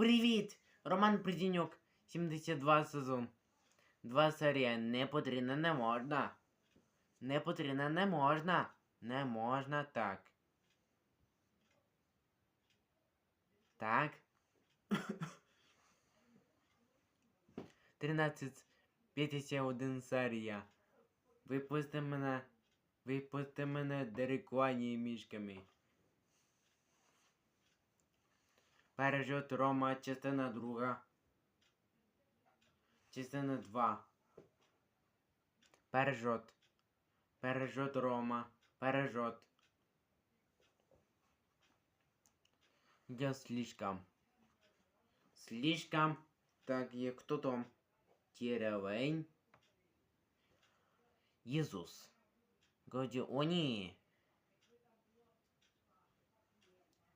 Привіт! Роман Придінюк, 72 сезон. Два серія. Не потрібно, не можна. Не потрібно, не можна. Не можна так. Так. 13 51 серія. Випусти мене. Випусти мене дереквані мішками. Пережит Рома, частина друга. Частина 2. Пережот. Пережот Рома. Пережот. Я слишком. Слишком. Так, є хто там? Деревень. Ісус. Годі, о ні.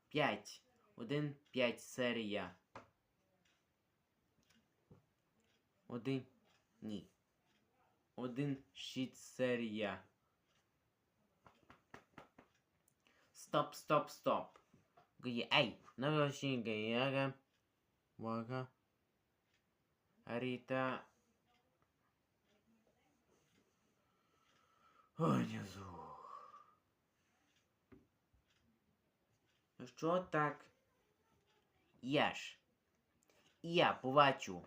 П'ять. Один, п'ять серія. Один. Ні. Один шість серія. Стоп, стоп, стоп. Ей, нарешті гає. Вага. Ріта. Онізу. Що так? Ж. Я побачу.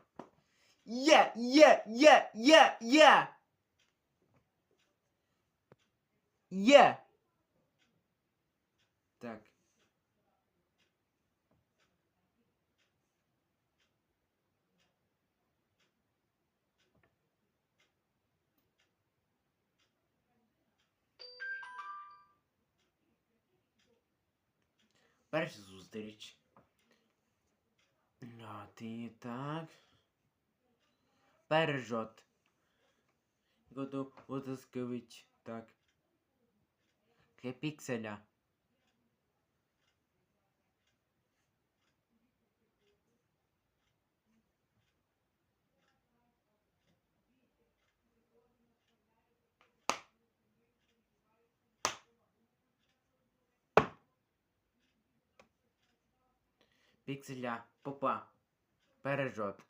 Я, я, я, я, я. Я. Так. Перша зустріч. Lati, tak. Berżot. Gotów Wodoskiewicz, tak. Klepiksela. Пікселя. Попа. Пережот.